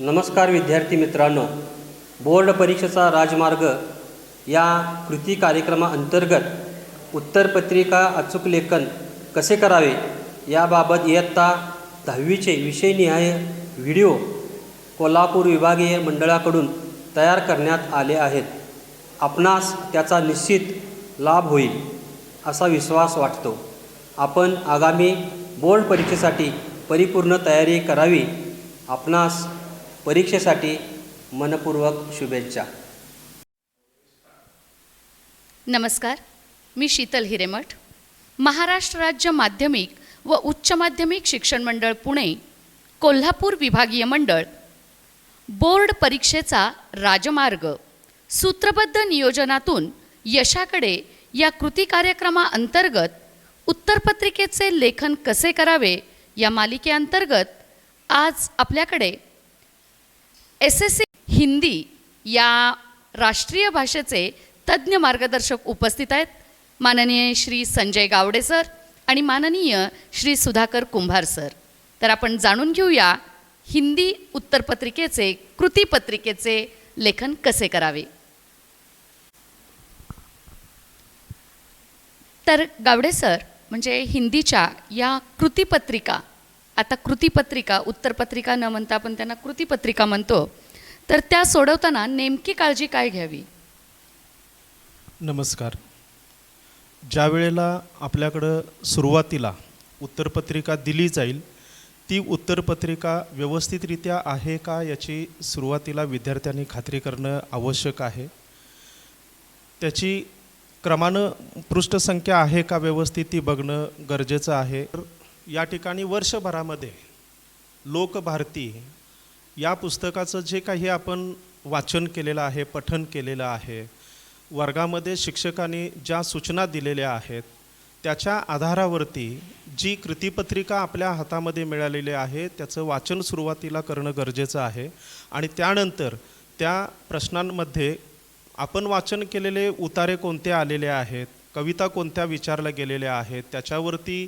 नमस्कार विद्यार्थी मित्रांनो. बोर्ड परीक्षेचा राजमार्ग या कृती कार्यक्रमाअंतर्गत उत्तरपत्रिका अचूक लेखन कसे करावे याबाबत इयत्ता दहावीचे विषयनिहाय व्हिडिओ कोल्हापूर विभागीय मंडळाकडून तयार करण्यात आले आहेत. आपणास त्याचा निश्चित लाभ होईल असा विश्वास वाटतो. आपण आगामी बोर्ड परीक्षेसाठी परिपूर्ण तयारी करावी आपणास परीक्षेसाठी मनपूर्वक शुभेच्छा. नमस्कार मी शीतल हिरेमठ. महाराष्ट्र राज्य माध्यमिक व उच्च माध्यमिक शिक्षण मंडळ पुणे कोल्हापूर विभागीय मंडळ. बोर्ड परीक्षेचा राजमार्ग. सूत्रबद्ध नियोजनातून यशाकडे या कृती कार्यक्रमाअंतर्गत उत्तरपत्रिकेचे लेखन कसे करावे या मालिकेअंतर्गत आज आपल्याकडे एस एस सी हिंदी या राष्ट्रीय भाषेचे तज्ज्ञ मार्गदर्शक उपस्थित आहेत. माननीय श्री संजय गावडे सर आणि माननीय श्री सुधाकर कुंभार सर. तर आपण जाणून घेऊया हिंदी उत्तरपत्रिकेचे कृतीपत्रिकेचे लेखन कसे करावे. तर गावडे सर म्हणजे हिंदीच्या या कृतीपत्रिका आता कृतीपत्रिका उत्तरपत्रिका न म्हणता आपण त्यांना कृतीपत्रिका म्हणतो तर त्या सोडवताना नेमकी काळजी काय घ्यावी? नमस्कार. ज्या वेळेला आपल्याकडं सुरुवातीला उत्तरपत्रिका दिली जाईल ती उत्तरपत्रिका व्यवस्थितरित्या आहे का याची सुरुवातीला विद्यार्थ्यांनी खात्री करणं आवश्यक आहे? त्याची क्रमानं पृष्ठसंख्या आहे का व्यवस्थित ती बघणं गरजेचं आहे. तर या ठिकाणी वर्षभरामध्ये लोकभारती या पुस्तकाचं जे काही आपण वाचन केलेलं आहे पठन केलेलं आहे वर्गामध्ये शिक्षकांनी ज्या सूचना दिलेल्या आहेत त्याच्या आधारावरती जी कृतीपत्रिका आपल्या हातामध्ये मिळालेली आहे त्याचं वाचन सुरुवातीला करणं गरजेचं आहे आणि त्यानंतर त्या प्रश्नांमध्ये आपण वाचन केलेले उतारे कोणते आलेले आहेत? कविता कोणत्या विचारल्या गेलेल्या आहेत? त्याच्यावरती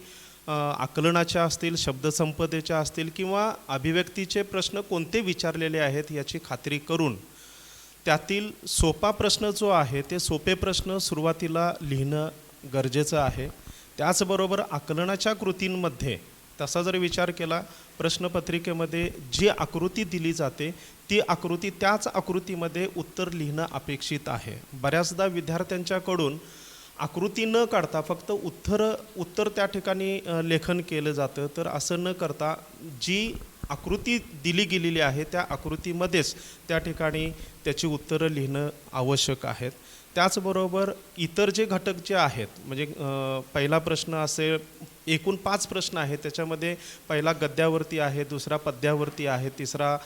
आकलनाच्या असतील शब्दसंपदेच्या असतील किंवा अभिव्यक्तीचे प्रश्न कोणते विचारलेले आहेत याची खात्री करून त्यातील सोपा प्रश्न जो आहे ते सोपे प्रश्न सुरुवातीला लिहिणं गरजेचं आहे. त्याचबरोबर आकलनाच्या कृतींमध्ये तसा जर विचार केला प्रश्नपत्रिकेमध्ये जी आकृती दिली जाते ती आकृती त्याच आकृतीमध्ये उत्तर लिहिणं अपेक्षित आहे. बऱ्याचदा विद्यार्थ्यांच्याकडून आकृती न काढता फक्त उत्तर उत्तर त्या ठिकाणी लेखन केलं जातं. तर असं न करता जी आकृती दिली गेलेली आहे त्या आकृतीमध्येच त्या ठिकाणी त्याची उत्तरं लिहिणं आवश्यक आहेत. त्याचबरोबर इतर जे घटक जे आहेत म्हणजे पहिला प्रश्न असेल एकूण पाच प्रश्न आहेत त्याच्यामध्ये पहिला गद्यावरती आहे दुसरा पद्यावरती आहे तिसरा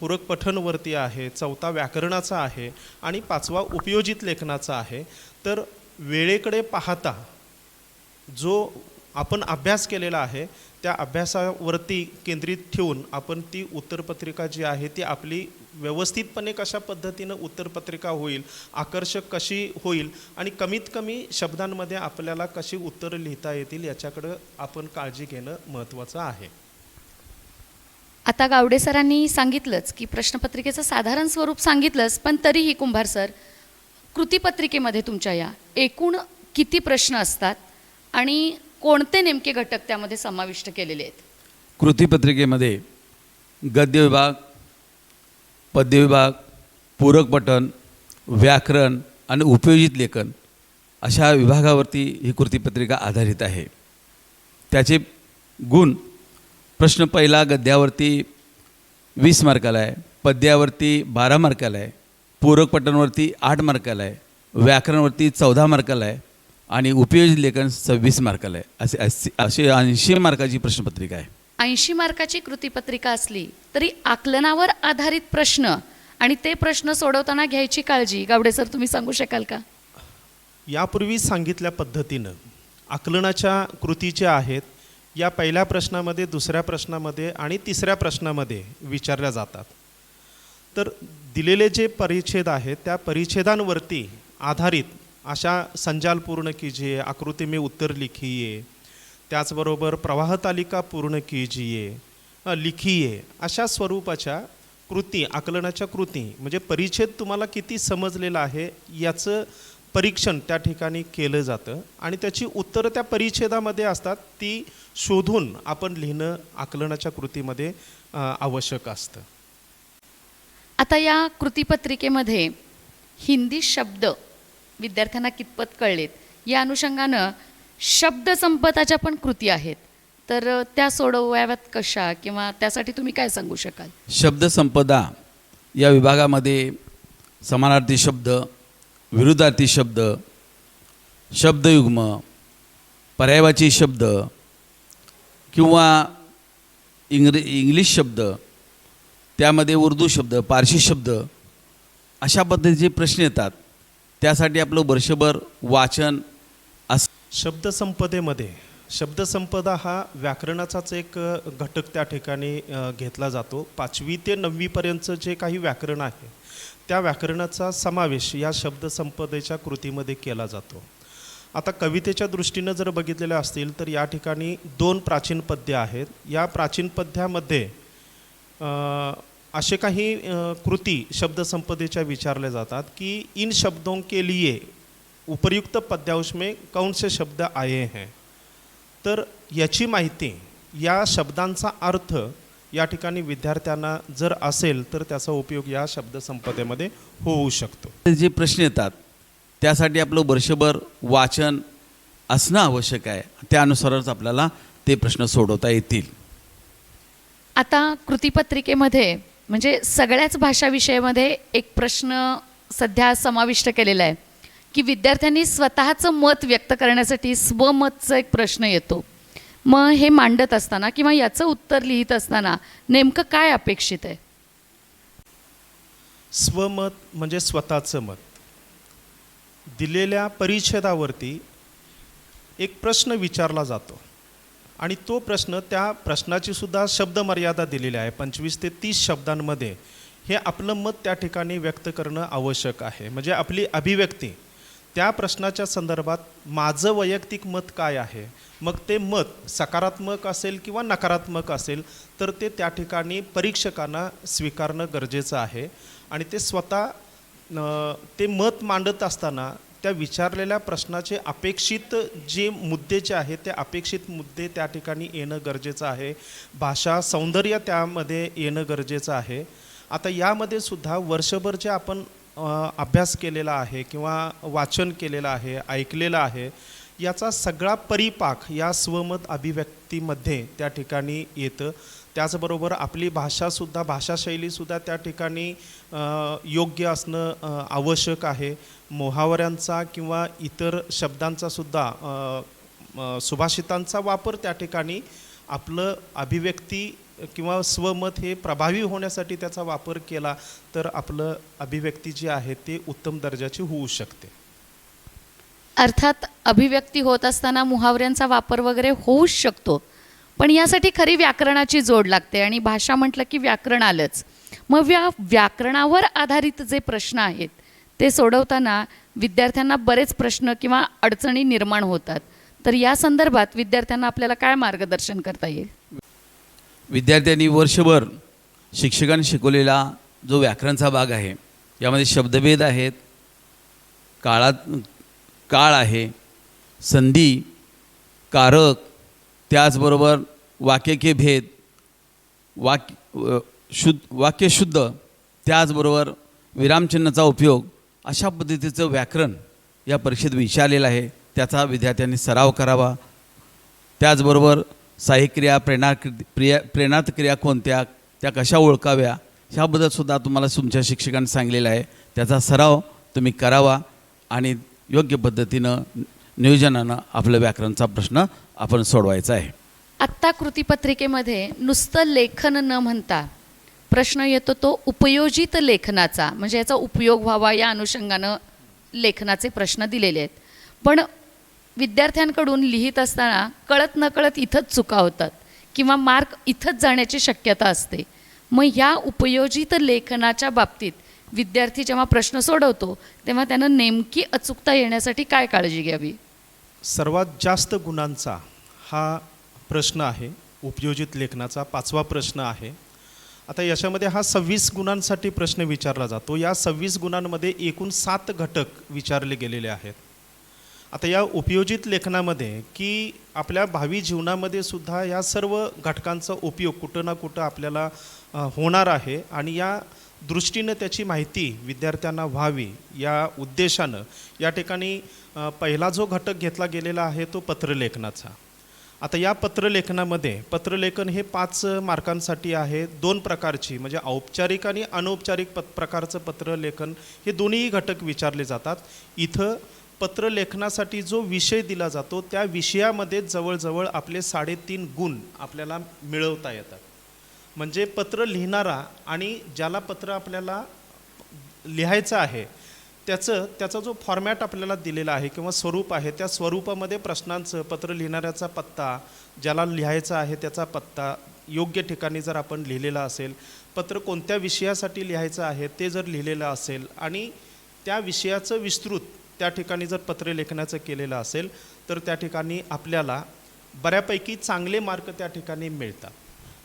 पूरक पठणवरती आहे चौथा व्याकरणाचा आहे आणि पाचवा उपयोजित लेखनाचा आहे. तर वेळेकडे पाहता जो आपण अभ्यास केलेला आहे त्या अभ्यासावरती केंद्रित ठेवून आपण ती उत्तरपत्रिका जी आहे ती आपली व्यवस्थितपणे कशा पद्धतीनं उत्तरपत्रिका होईल आकर्षक कशी होईल आणि कमीत कमी शब्दांमध्ये आपल्याला कशी उत्तरं लिहिता येतील याच्याकडं आपण काळजी घेणं महत्त्वाचं आहे. आता गावडे सरांनी सांगितलंच की प्रश्नपत्रिकेचं साधारण स्वरूप सांगितलंच पण तरीही कुंभार सर कृतीपत्रिकेमध्ये तुमच्या या एकूण किती प्रश्न असतात आणि कोणते नेमके घटक त्यामध्ये समाविष्ट केलेले आहेत? कृतीपत्रिकेमध्ये गद्य विभाग पद्य विभाग पूरक पठण व्याकरण आणि उपयोजित लेखन अशा विभागावरती ही कृतीपत्रिका आधारित आहे. त्याचे गुण प्रश्न पहिला गद्यावरती वीस मार्काला आहे पद्यावरती बारा मार्काला आहे पूरक पठणवरती आठ मार्काला आहे व्याकरणवरती चौदा मार्काला आहे आणि उपयोजित लेखन सव्वीस मार्काला आहे असे असे असे ऐंशी मार्काची प्रश्नपत्रिका आहे. ऐंशी मार्काची कृतीपत्रिका असली तरी आकलनावर आधारित प्रश्न आणि ते प्रश्न सोडवताना घ्यायची काळजी. गावडे सर तुम्ही सांगू शकाल का? यापूर्वी सांगितल्या पद्धतीनं आकलनाच्या कृती ज्या आहेत या पहिल्या प्रश्नामध्ये दुसऱ्या प्रश्नामध्ये आणि तिसऱ्या प्रश्नामध्ये विचारल्या जातात. तर दिलेले जे परिच्छेद आहेत त्या परिच्छेदांवरती आधारित अशा संजाल पूर्ण कीजिए आकृती में उत्तर लिखिये. त्याचबरोबर प्रवाह तालिका पूर्ण कीजिये लिखिये. अशा स्वरूपाच्या कृती आकलनाच्या कृती म्हणजे परिच्छेद तुम्हाला किती समजलेला आहे याचं परीक्षण त्या ठिकाणी केलं जातं. आणि त्याची उत्तरं त्या परिच्छेदामध्ये असतात ती शोधून आपण लिहिणं आकलनाच्या कृतीमध्ये आवश्यक असतं. आता या कृतीपत्रिकेमध्ये हिंदी शब्द विद्यार्थ्यांना कितपत कळलेत. या अनुषंगानं शब्दसंपदाच्या पण कृती आहेत. तर त्या सोडवाव्यात कशा किंवा त्यासाठी तुम्ही काय सांगू शकाल? शब्दसंपदा या विभागामध्ये समानार्थी शब्द विरुद्धार्थी शब्द शब्दयुग्म पर्यायवाची शब्द किंवा इंग्र इंग्लिश शब्द त्यामध्ये उर्दू शब्द पारशी शब्द अशा पद्धतीचे प्रश्न येतात. त्यासाठी आपलं वर्षभर वाचन अस शब्दसंपदेमध्ये शब्दसंपदा हा व्याकरणाचाच एक घटक त्या ठिकाणी घेतला जातो. पाचवी ते नववीपर्यंतचं जे काही व्याकरण आहे त्या व्याकरणाचा समावेश या शब्दसंपदेच्या कृतीमध्ये केला जातो. आता कवितेच्या दृष्टीनं जर बघितलेलं असतील तर या ठिकाणी दोन प्राचीन पद्य आहेत. या प्राचीन पद्यामध्ये असे काही कृती शब्दसंपदेच्या विचारल्या जातात की इन शब्दों के लिए उपयुक्त पद्यांश में कौन से शब्द आए हैं? तर याची माहिती या शब्दांचा अर्थ या ठिकाणी विद्यार्थ्यांना जर असेल तर त्याचा उपयोग या शब्दसंपदेमध्ये होऊ शकतो. जे प्रश्न येतात त्यासाठी आपलं वर्षभर वाचन असणं आवश्यक आहे. त्यानुसारच आपल्याला ते प्रश्न सोडवता येतील. आता कृतीपत्रिकेमध्ये म्हणजे सगळ्याच भाषा विषयामध्ये एक प्रश्न सध्या समाविष्ट केलेला आहे की विद्यार्थ्यांनी स्वतःचं मत व्यक्त करण्यासाठी स्वमतचा एक प्रश्न येतो. मग हे मांडत असताना किंवा याचं उत्तर लिहित असताना नेमकं काय अपेक्षित आहे? स्वमत म्हणजे स्वतःचं मत. दिलेल्या परिच्छेदावरती एक प्रश्न विचारला जातो. आणि तो प्रश्न त्या प्रश्नाची सुद्धा शब्दमर्यादा दिलेली आहे. पंचवीस ते तीस शब्दांमध्ये हे आपलं मत त्या ठिकाणी व्यक्त करणं आवश्यक आहे. म्हणजे आपली अभिव्यक्ती त्या प्रश्नाच्या संदर्भात माझं वैयक्तिक मत काय आहे? मग ते मत सकारात्मक असेल किंवा नकारात्मक असेल तर ते त्या ठिकाणी परीक्षकांना स्वीकारणं गरजेचं आहे. आणि ते स्वतः ते मत मांडत असताना त्या विचारलेल्या प्रश्नाचे अपेक्षित जे मुद्दे जे आहेत ते अपेक्षित मुद्दे त्या ठिकाणी येणं गरजेचं आहे. भाषा सौंदर्य त्यामध्ये येणं गरजेचं आहे. आता यामध्ये सुद्धा वर्षभर जे आपण अभ्यास केलेला आहे किंवा वाचन केलेलं आहे ऐकलेलं आहे याचा सगळा परिपाक या स्वमत अभिव्यक्तीमध्ये त्या ठिकाणी येतं. त्याचबरोबर आपली भाषासुद्धा भाषाशैलीसुद्धा त्या ठिकाणी योग्य असणं आवश्यक आहे. मोहावऱ्यांचा किंवा इतर शब्दांचासुद्धा सुभाषितांचा वापर त्या ठिकाणी आपलं अभिव्यक्ती किंवा स्वमत हे प्रभावी होण्यासाठी त्याचा वापर केला तर आपलं अभिव्यक्ती जी आहे ते उत्तम दर्जाची होऊ शकते. अर्थात अभिव्यक्ती होत असताना मुहावऱ्यांचा वापर वगैरे होऊच शकतो. पण यासाठी खरी व्याकरणाची जोड लागते. आणि भाषा म्हटलं की व्याकरण आलंच. मग या व्याकरणावर आधारित जे प्रश्न आहेत ते सोडवताना विद्यार्थ्यांना बरेच प्रश्न किंवा अडचणी निर्माण होतात. तर या संदर्भात विद्यार्थ्यांना आपल्याला काय मार्गदर्शन करता येईल? विद्यार्थ्यांनी वर्षभर शिक्षकांनी शिकवलेला जो व्याकरणचा भाग आहे यामध्ये शब्दभेद आहेत काळात काळ आहे संधी कारक त्याचबरोबर वाक्यके भेद वाक्य शुद्ध वाक्य शुद्ध त्याचबरोबर विरामचिन्हाचा उपयोग अशा पद्धतीचं व्याकरण या परीक्षेत विचारलेलं आहे. त्याचा विद्यार्थ्यांनी सराव करावा. त्याचबरोबर साहिक्रिया प्रेरणा प्रिया प्रेरणात क्रिया कोणत्या त्या कशा ओळखाव्या ह्याबद्दल सुद्धा तुम्हाला तुमच्या शिक्षकांनी सांगलेलं आहे. त्याचा सराव तुम्ही करावा आणि योग्य पद्धतीनं नियोजनानं आपलं व्याकरणचा प्रश्न आपण सोडवायचा आहे. आत्ता कृतीपत्रिकेमध्ये नुसतं लेखन न म्हणता प्रश्न येतो तो उपयोजित लेखनाचा म्हणजे याचा उपयोग व्हावा या अनुषंगानं लेखनाचे प्रश्न दिलेले आहेत. पण विद्यार्थ्यांकडून लिहित असताना कळत नकळत इथंच चुका होतात किंवा मार्क इथंच जाण्याची शक्यता असते. मग या उपयोजित लेखनाच्या बाबतीत विद्यार्थी जेव्हा प्रश्न सोडवतो तेव्हा त्यानं नेमकी अचूकता येण्यासाठी काय काळजी घ्यावी? सर्वात जास्त गुणांचा हा प्रश्न आहे उपयोजित लेखनाचा पाचवा प्रश्न आहे. आता याच्यामध्ये हा सव्वीस गुणांसाठी प्रश्न विचारला जातो. या सव्वीस गुणांमध्ये एकूण सात घटक विचारले गेलेले आहेत. आता या उपयोजित लेखनामध्ये की आपल्या भावी जीवनामध्ये सुद्धा या सर्व घटकांचा उपयोग कुठं ना कुठं आपल्याला होणार आहे आणि या दृष्टीनं त्याची माहिती विद्यार्थ्यांना व्हावी या उद्देशानं या ठिकाणी पहिला जो घटक घेतला गेलेला आहे तो पत्रलेखनाचा. आता या पत्रलेखनामध्ये पत्रलेखन हे पाच मार्कांसाठी आहे दोन प्रकारची म्हणजे औपचारिक आणि अनौपचारिक पत प्रकारचं पत्रलेखन हे दोन्ही घटक विचारले जातात. इथं पत्रलेखनासाठी जो विषय दिला जातो त्या विषयामध्ये जवळजवळ आपले साडेतीन गुण आपल्याला मिळवता येतात. म्हणजे पत्र लिहिणारा आणि ज्याला पत्र आपल्याला लिहायचं आहे त्याचं त्याचा जो फॉर्मॅट आपल्याला दिलेला आहे किंवा स्वरूप आहे त्या स्वरूपामध्ये प्रश्नांचं पत्र लिहिणाऱ्याचा पत्ता ज्याला लिहायचा आहे त्याचा पत्ता योग्य ठिकाणी जर आपण लिहिलेला असेल पत्र कोणत्या विषयासाठी लिहायचं आहे ते जर लिहिलेलं असेल आणि त्या विषयाचं विस्तृत त्या ठिकाणी जर पत्र लेखनाचं केलेलं असेल तर त्या ठिकाणी आपल्याला बऱ्यापैकी चांगले मार्क त्या ठिकाणी मिळतात.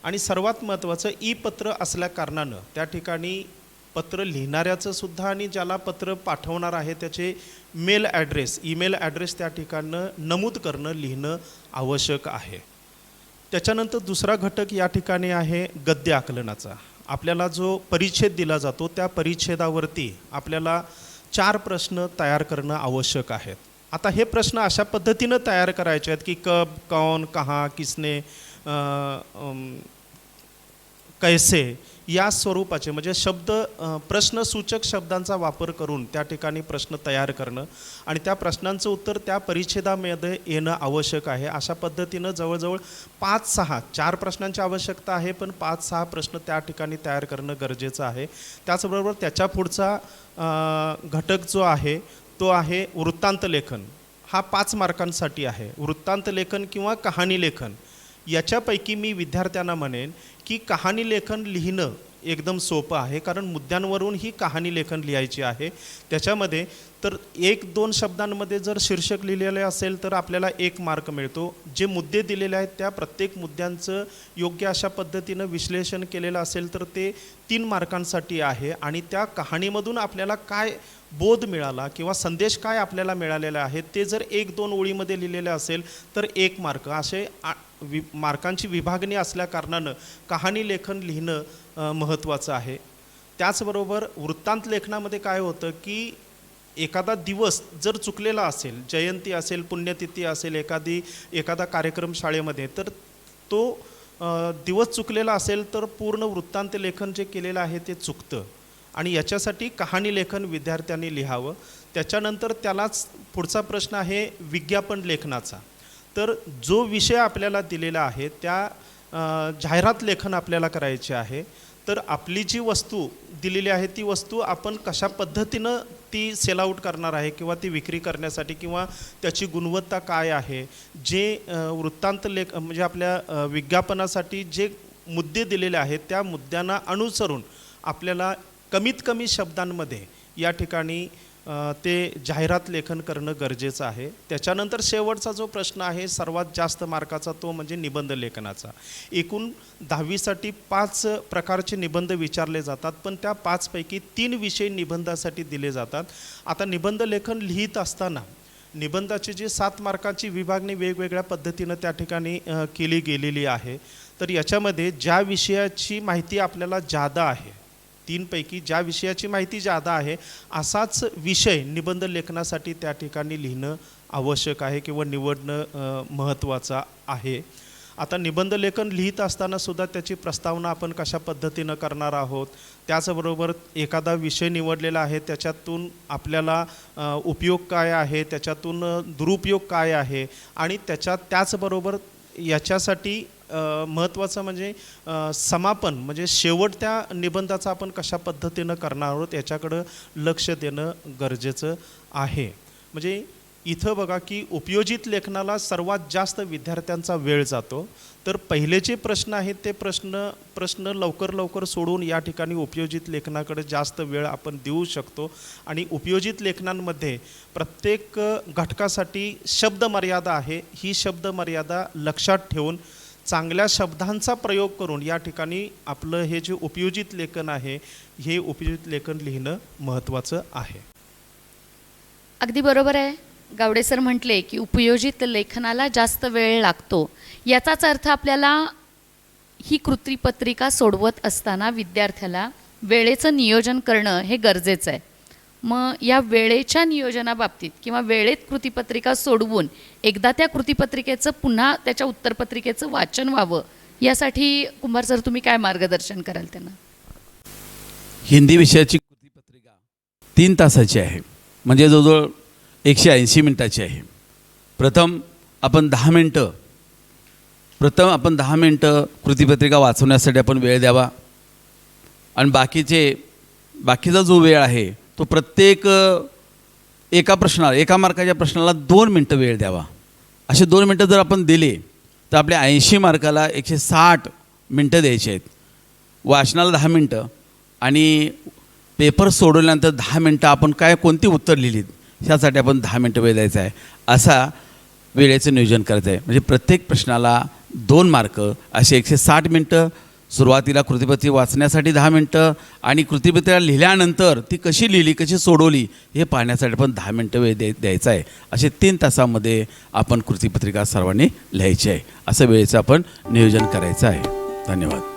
आणि सर्वात महत्त्वाचं ई पत्र असल्या कारणानं त्या ठिकाणी पत्र लिहिणाऱ्याचं सुद्धा आणि ज्याला पत्र पाठवणार आहे त्याचे मेल ॲड्रेस ईमेल ॲड्रेस त्या ठिकाणं नमूद करणं लिहिणं आवश्यक आहे. त्याच्यानंतर दुसरा घटक या ठिकाणी आहे गद्य आकलनाचा. आपल्याला जो परिच्छेद दिला जातो त्या परिच्छेदावरती आपल्याला चार प्रश्न तयार करणं आवश्यक आहेत. आता हे प्रश्न अशा पद्धतीनं तयार करायचे आहेत की कब कौन कहाँ किसने आ, आ, कैसे या स्वरूपाचे म्हणजे शब्द प्रश्नसूचक शब्दांचा वापर करून त्या ठिकाणी प्रश्न तयार करणं आणि त्या प्रश्नांचं उत्तर त्या परिच्छेदामध्ये येणं आवश्यक आहे. अशा पद्धतीनं जवळजवळ पाच सहा चार प्रश्नांची आवश्यकता आहे पण पाच सहा प्रश्न त्या ठिकाणी तयार करणं गरजेचं आहे. त्याचबरोबर त्याच्या पुढचा घटक जो आहे तो आहे वृत्तांत लेखन. हा पाच मार्कांसाठी आहे. वृत्तांत लेखन किंवा कहाणी लेखन. याच्यापैकी मी विद्यार्थ्यांना म्हणेन की कहाणी लेखन लिहिणं एकदम सोपं आहे कारण मुद्द्यांवरून ही कहाणी लेखन लिहायची आहे. त्याच्यामध्ये तर एक दोन शब्दांमध्ये जर शीर्षक लिहिलेले असेल तर आपल्याला एक मार्क मिळतो. जे मुद्दे दिलेले आहेत त्या प्रत्येक मुद्द्यांचं योग्य अशा पद्धतीनं विश्लेषण केलेलं असेल तर ते तीन मार्कांसाठी आहे आणि त्या कहाणीमधून आपल्याला काय बोध मिळाला किंवा संदेश काय आपल्याला मिळालेला आहे ते जर एक दोन ओळीमध्ये लिहिलेले असेल तर एक मार्क. असे आ- वि मार्कांची विभागणी असल्याकारणानं कहाणी लेखन लिहिणं महत्त्वाचं आहे. त्याचबरोबर वृत्तांत लेखनामध्ये काय होतं की एखादा दिवस जर चुकलेला असेल जयंती असेल पुण्यतिथी असेल एखादी एखादा कार्यक्रम शाळेमध्ये तर तो दिवस चुकलेला असेल तर पूर्ण वृत्तांत लेखन जे केलेलं आहे ते चुकतं. आणि याच्यासाठी कहाणी लेखन विद्यार्थ्यांनी लिहावं. त्याच्यानंतर त्यालाच पुढचा प्रश्न आहे विज्ञापन लेखनाचा. तर जो विषय आपल्याला दिलेला आहे त्या जाहिरात लेखन आपल्याला करायचे आहे तर आपली जी वस्तू दिलेली आहे ती वस्तू आपण कशा पद्धतीनं ती सेल आऊट करणार आहे किंवा ती विक्री करण्यासाठी किंवा त्याची गुणवत्ता काय आहे जे वृत्तांत लेख म्हणजे आपल्या विज्ञापनासाठी जे मुद्दे दिलेले आहेत त्या मुद्द्यांना अनुसरून आपल्याला कमीत कमी शब्दांमध्ये या ठिकाणी ते जाहिरात लेखन करणं गरजेचं आहे. त्याच्यानंतर शेवटचा जो प्रश्न आहे सर्वात जास्त मार्काचा तो म्हणजे निबंध लेखनाचा. एकूण दहावीसाठी पाच प्रकारचे निबंध विचारले जातात पण त्या पाचपैकी तीन विषय निबंधासाठी दिले जातात. आता निबंध लेखन लिहित असताना निबंधाची जी सात मार्काची विभागणी वेगवेगळ्या पद्धतीनं त्या ठिकाणी केली गेलेली आहे. तर याच्यामध्ये ज्या विषयाची माहिती आपल्याला जादा आहे तीनपैकी ज्या विषयाची माहिती जादा आहे असाच विषय निबंध लेखनासाठी त्या ठिकाणी लिहिणं आवश्यक आहे किंवा निवडणं महत्त्वाचं आहे. आता निबंध लेखन लिहित असताना सुद्धा त्याची प्रस्तावना आपण कशा पद्धतीनं करणार आहोत त्याचबरोबर एखादा विषय निवडलेला आहे त्याच्यातून आपल्याला उपयोग काय आहे त्याच्यातून दुरुपयोग काय आहे आणि त्याच्यात त्याचबरोबर याच्यासाठी महत्त्वाचं म्हणजे समापन म्हणजे शेवट त्या निबंधाचा आपण कशा पद्धतीनं करणार आहोत याच्याकडं लक्ष देणं गरजेचं आहे. म्हणजे इथं बघा की उपयोजित लेखनाला सर्वात जास्त विद्यार्थ्यांचा वेळ जातो. तर पहिले जे प्रश्न आहेत ते प्रश्न प्रश्न लवकर लवकर सोडून या ठिकाणी उपयोजित लेखनाकडे जास्त वेळ आपण देऊ शकतो. आणि उपयोजित लेखनांमध्ये प्रत्येक घटकासाठी शब्दमर्यादा आहे. ही शब्द मर्यादा लक्षात ठेवून चांगल्या शब्दांचा प्रयोग करून या ठिकाणी आपलं हे जे उपयोजित लेखन आहे हे उपयोजित लेखन लिहिणं महत्त्वाचं आहे. अगदी बरोबर आहे. गावडे सर म्हटले की उपयोजित लेखनाला जास्त वेळ लागतो. याचाच अर्थ आपल्याला ही कृतीपत्रिका सोडवत असताना विद्यार्थ्याला वेळेचं नियोजन करणं हे गरजेचं आहे. मग या वेळेच्या नियोजनाबाबतीत किंवा वेळेत कृतीपत्रिका सोडवून एकदा त्या कृतीपत्रिकेचं पुन्हा त्याच्या उत्तरपत्रिकेचं वाचन व्हावं यासाठी कुंभार सर तुम्ही काय मार्गदर्शन कराल त्यांना? हिंदी विषयाची कृतीपत्रिका तीन तासाची आहे. म्हणजे जवळजवळ एकशे ऐंशी मिनटाची आहे. प्रथम आपण दहा मिनटं प्रथम आपण दहा मिनटं कृतीपत्रिका वाचवण्यासाठी आपण वेळ द्यावा. आणि बाकीचे बाकीचा जो वेळ आहे तो प्रत्येक एका प्रश्नाला एका मार्काच्या प्रश्नाला दोन मिनटं वेळ द्यावा. असे दोन मिनटं जर आपण दिले तर आपल्या ऐंशी मार्काला एकशे साठ मिनटं द्यायची आहेत. वाचनाला दहा मिनटं आणि पेपर सोडवल्यानंतर दहा मिनटं आपण काय कोणती उत्तर लिहिलीत ह्यासाठी आपण दहा मिनटं वेळ द्यायचा आहे. असा वेळेचं नियोजन करायचं आहे. म्हणजे प्रत्येक प्रश्नाला दोन मार्क असे एकशे साठ मिनटं सुरुवातीला कृतिपत्री वाचण्यासाठी दहा मिनटं आणि कृतिपत्रिका लिहिल्यानंतर ती कशी लिहिली कशी सोडवली हे पाहण्यासाठी पण दहा मिनटं वेळ द्याय द्यायचा आहे. असे तीन तासामध्ये आपण कृतीपत्रिका सर्वांनी लिहायची आहे. असं वेळेचं आपण नियोजन करायचं आहे. धन्यवाद.